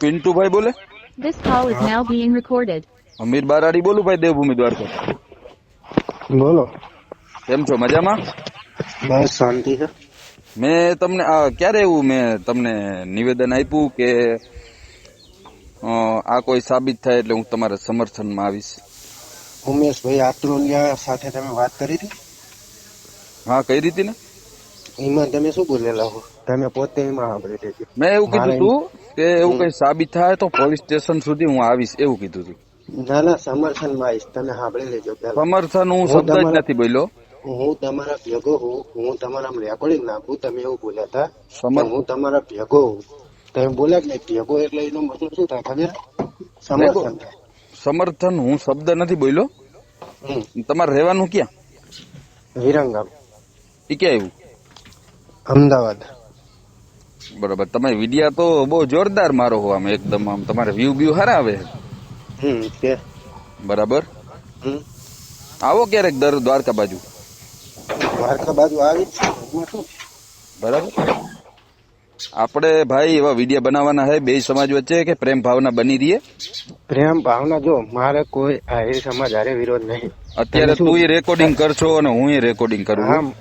પિન્ટુભાઈ બોલે? This call is now being recorded. અમીર બારાડી બોલું ભાઈ દેવભૂમિ દ્વારકા. બોલો. કેમ છો મજામાં? બસ શાંતિ છે. મેં તમને આ ક્યારે એવું મેં તમને નિવેદન આપ્યું કે અ, આ કોઈ સાબિત થાય એટલે હું તમારા સમર્થનમાં આવીશ? ઉમેશભાઈ આત્રોલિયા સાથે તમે વાત કરી હતી? હા કઈ રીતે ને એમાં તમે શું બોલેલા હો? તમે પોતે એમાં સાંભળી લેજો મેં એવું કીધું મારે- હતું કે એવું કઈ સાબિત થાય તો પોલીસ સ્ટેશન સુધી હું આવીશ એવું કીધું હતું ના ના સમર્થનમાં આવીશ. તમે સાંભળી લેજો સમર્થન હું શબ્દ જ નથી બોલ્યો. હું તમારા ભેગો હું હું તમારા રેકોર્ડિંગ નાખું તમે એવું બોલ્યા હતા. હું તમારા ભેગો હું. તમે બોલ્યા કે ભેગો એટલે એનો મતલબ શું થાય ખબર? સમર્થન સમર્થન હું શબ્દ નથી બોલ્યો. હમ. તમારે રહેવાનું ક્યાં? વિરંગામ. એ ક્યાં આવ્યું? અમદાવાદ. બરાબર. તમે વિડિયા તો બહુ જોરદાર મારો હો આમ એકદમ આમ તમારે વ્યૂ વ્યૂ હારા આવે હમ કે? બરાબર? હમ. આવો ક્યારેક દર દ્વારકા બાજુ. દ્વારકા બાજુ આવી શું બરાબર? આપણે ભાઈ એવા વિડિયા બનાવવાના હે બે સમાજ વચ્ચે કે પ્રેમ ભાવના બની રહીએ? પ્રેમ ભાવના જો મારે કોઈ આહિર સમાજ હારે વિરોધ નહીં. અત્યારે તું તું રેકોર્ડિંગ કરશો અને હું રેકોર્ડિંગ કરું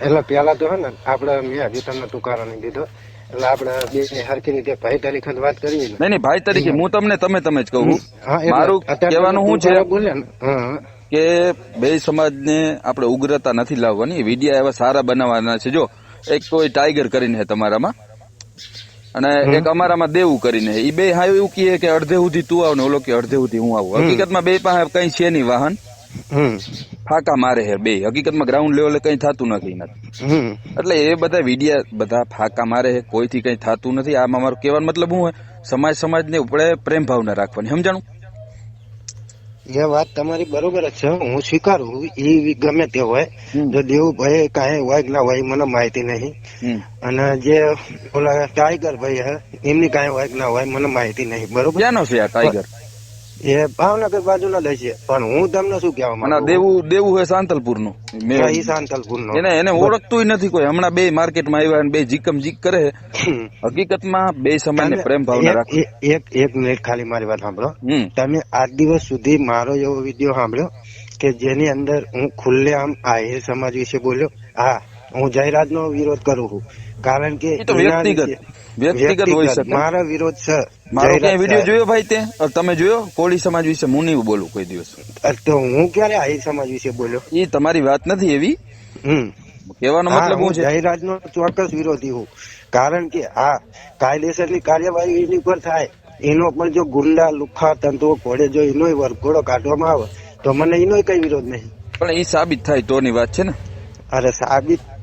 એટલે પેલા તો હે ને આપડે મેં હજી તમને તુકારો નહીં દીધો. એટલે આપડે બે હરખી રીતે ભાઈ તરીકે વાત કરી નહીં નહીં ભાઈ તરીકે હું તમને તમે તમે જ કહું. મારું કહેવાનું શું છે કે બે સમાજને આપણે ઉગ્રતા નથી લાવવાની. વિડિયા એવા સારા બનાવવાના છે. જો એક કોઈ ટાઈગર કરીને છે તમારામાં અને એક અમારામાં દેવું કરીને એ બે હા એવું કહે કે અડધે સુધી તું આવ ને ઓલો કે અડધે સુધી હું આવું. હકીકતમાં બે પાસે કઈ છે નહીં વાહન. હમ. ફાકા મારે હે બે. હકીકતમાં ગ્રાઉન્ડ લેવલે કઈ થતું નથી. એટલે એ બધા વિડિયા બધા ફાકા મારે હે કોઈથી કઈ થતું નથી. આમાં મારો કહેવાનો મતલબ હું હોય સમાજ સમાજને ઉપડે પ્રેમ ભાવના રાખવાની. સમજાણું? એ વાત તમારી બરોબર જ છે. હું સ્વીકારું. એ ગમે તે હોય. જો દેવુભાઈ કાંઈ હોય ના હોય મને માહિતી નહીં. અને જે ઓલા ટાઈગર ભાઈ હે એમની કાંઈ હોય ના હોય મને માહિતી નહીં. બરોબર? ક્યાંનો છે આ ટાઈગર? એ ભાવનગર બાજુ ના દે છે પણ હું તમને શું કહેવા માંગુ? દેવું દેવું હોય સાંતલપુરનું ઈ શાંતલપુર નો એને એને ઓળખતું નથી કોઈ. હમણાં બે માર્કેટમાં આવ્યા અને બે જીકમ જીક કરે હકીકતમાં બે સમાજને પ્રેમ ભાવના રાખો. એક એક મિનિટ ખાલી મારી વાત સાંભળો. તમે આજ દિવસ સુધી મારો એવો વીડિયો સાંભળ્યો કે જેની અંદર હું ખુલ્લે આમ આહિર સમાજ વિશે બોલ્યો? હા હું જયરાજ નો વિરોધ કરું છું. કારણ કે એ વ્યક્તિગત. વ્યક્તિગત હોય શકે. મારો વિરોધ છે. મારો ક્યાંય વીડિયો જોયો ભાઈ તે? તમે જોયો? કોળી સમાજ વિશે હું નહીં બોલું કોઈ દિવસ. તો હું ક્યારે આહિર સમાજ વિશે બોલ્યો? એ તમારી વાત નથી એવી. કહેવાનો મતલબ હું છે? જાહેરાત નો ચોક્કસ વિરોધી હું. કારણ કે આ કાયદેસરની કાર્યવાહી એની પર થાય. એનો પણ જો ગુંડા લુખા તંતુઓ ઘોડે જો એનો વરઘોડો કાઢવામાં આવે તો મને એનો કઈ વિરોધ નહીં. પણ એ સાબિત થાય તોની વાત છે ને. અરે સાબિત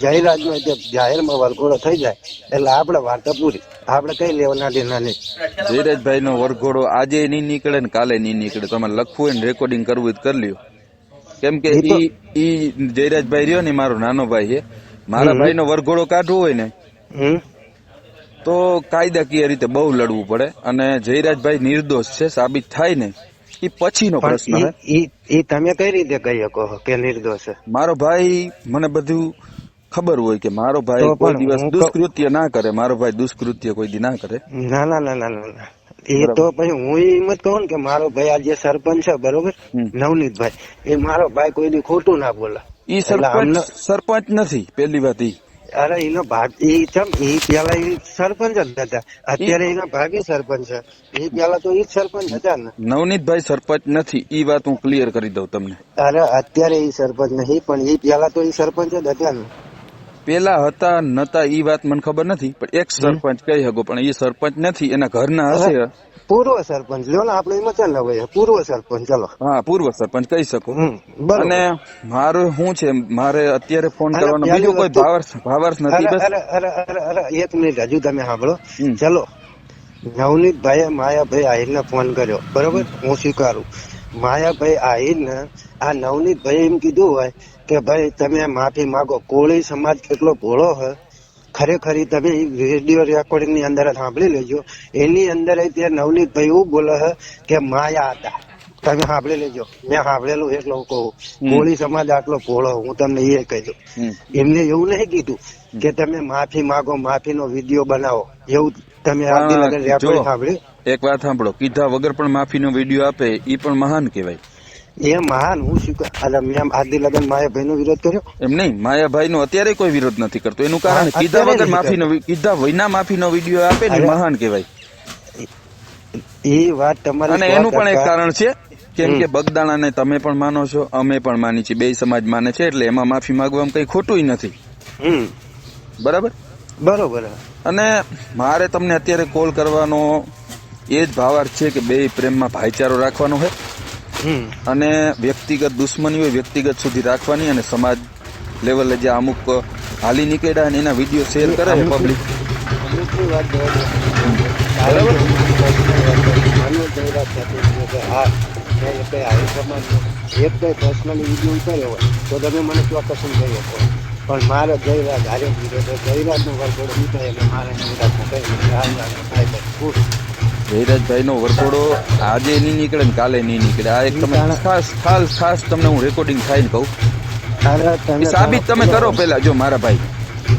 જાહેરાત નો જાહેરમાં વરઘોડો થઈ જાય એટલે આપણે વાર્તા પૂરી આપણે કઈ લેવાના દેના નહીં. ધીરજભાઈ નો વરઘોડો આજે નહીં નીકળે ને કાલે નહીં નીકળે. તમારે લખવું હોય ને રેકોર્ડિંગ કરવું કરી લ્યો. કેમ કે ઈ ઈ જયરાજભાઈ રહ્યો ને મારો નાનો ભાઈ છે. મારા ભાઈ નો વરઘોડો કાઢવો હોય ને તો કાયદાકીય રીતે બહુ લડવું પડે. અને જયરાજભાઈ નિર્દોષ છે સાબિત થાય ને એ પછીનો પ્રશ્ન ઈ તમે કઈ રીતે કહી શકો કે નિર્દોષ છે? મારો ભાઈ મને બધું ખબર હોય કે મારો ભાઈ કોઈ દિવસ દુષ્કૃત્ય ના કરે મારો ભાઈ દુષ્કૃત્ય કોઈ દી ના કરે. ના ના ના ના ના. એ તો પછી હું એમ જ કહું કે મારો ભાઈ આ જે સરપંચ છે બરોબર? નવનીત ભાઈ એ મારો ભાઈ કોઈ દી ખોટું ના બોલે. ઈ સરપંચ સરપંચ નથી પેલી વાત ઈ. અરે એનો ભાગ એ ચમ એ પેલા એ સરપંચ જ હતા અત્યારે એના ભાગે સરપંચ છે. એ પેલા તો એ સરપંચ હતા ને. નવનીતભાઈ સરપંચ નથી ઈ વાત હું ક્લિયર કરી દઉં તમને. અરે અત્યારે એ સરપંચ નહીં પણ એ પેલા તો એ સરપંચ જ હતા ને. પેલા હતા નતા ઈ વાત મને ખબર નથી પણ એક સરપંચ કહી શકો પણ એ સરપંચ નથી એના ઘરના હશે. પૂર્વ સરપંચ લ્યો ને આપણે એમાં ચાલે ભાઈ પૂર્વ સરપંચ ચલો. હા પૂર્વ સરપંચ કહી શકો. અને મારું શું છે મારે અત્યારે ફોન કરવાનો બીજો કોઈ ભાવર્સ ભાવાર્થ નથી બસ. અરે અરે અરે અરે એક મિનિટ હજુ તમે સાંભળો. ચલો. માયા ભાઈ આહિર ફોન કર્યો બરોબર? હું સ્વીકારું. માયાભાઈ ને આ નવનીતભાઈ એમ કીધું હોય કે ભાઈ તમે માફી માંગો કોળી સમાજ કેટલો ભોળો હોય ખરેખર તમે રેડિયો રેકોર્ડિંગની અંદર સાંભળી લેજો. એની અંદર તે તે નવનીતભાઈ એવું બોલે છે કે માયા હતા. તમે સાંભળી લેજો. મેં સાંભળેલું એટલો હું કહું. કોળી સમાજ આટલો ભોળો હું તમને એ કહી દઉં. એમને એવું નહીં કીધું કે તમે માફી માંગો માફીનો વીડિયો બનાવો. એવું તમે એક વાત સાંભળો કીધા વગર પણ માફીનો વીડિયો આપે એ પણ મહાન કહેવાય. એ મહાન હું શું કહું? આદિ લગન માયાભાઈ નો વિરોધ કર્યો? એમ નહીં માયાભાઈ નો અત્યારે કોઈ વિરોધ નથી કરતો. એનું કારણ કીધા વગર માફીનો કીધા વિના માફીનો વીડિયો આપે ને મહાન કહેવાય. એ વાત તમારી અને એનું પણ એક કારણ છે કેમ. કે બગદાણાને તમે પણ માનો છો અમે પણ માની છીએ બે સમાજ માને છે એટલે એમાં માફી માંગવામાં કઈ ખોટું નથી. બરાબર? બરોબર. અને મારે તમને અત્યારે કોલ કરવાનો એ જ ભાવાર્થ છે કે બે પ્રેમમાં ભાઈચારો રાખવાનો છે. હમ. અને વ્યક્તિગત દુશ્મની હોય વ્યક્તિગત સુધી રાખવાની અને સમાજ લેવલે જે અમુક હાલી નીકળ્યા અને એના વીડિયો શેર કરે છે પબ્લિક એક કઈ પર્સનલી વીડિયો ઉતાર્યો હોય તો તમે મને ચોક્કસ સમજાવી શકો. પણ મારે જયરાજ હારે વિરોધ જયરાજ નો વરઘોડો ઉતારે એટલે મારે જયરાજ કઈ નથી. હાલ હાલ ભાઈ ભાઈ ખુશ. જયરાજભાઈ નો વરઘોડો આજે નહીં નીકળે ને કાલે નહીં નીકળે. આ એક તમે ખાસ ખાસ ખાસ તમને હું રેકોર્ડિંગ થાય કહું. તમે એ સાબિત તમે કરો પેલા જો મારા ભાઈ.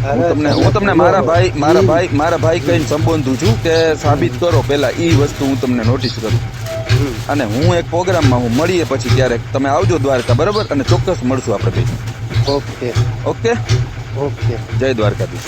હું તમને હું તમને મારા ભાઈ મારા ભાઈ મારા ભાઈ કહીને સંબોધું છું કે સાબિત કરો પહેલા એ વસ્તુ હું તમને નોટિસ કરું. અને હું એક પ્રોગ્રામમાં હું મળીએ પછી ક્યારેક તમે આવજો દ્વારકા બરાબર? અને ચોક્કસ મળશું આપણે બે ઓકે. ઓકે? ઓકે. જય દ્વારકાધીશ.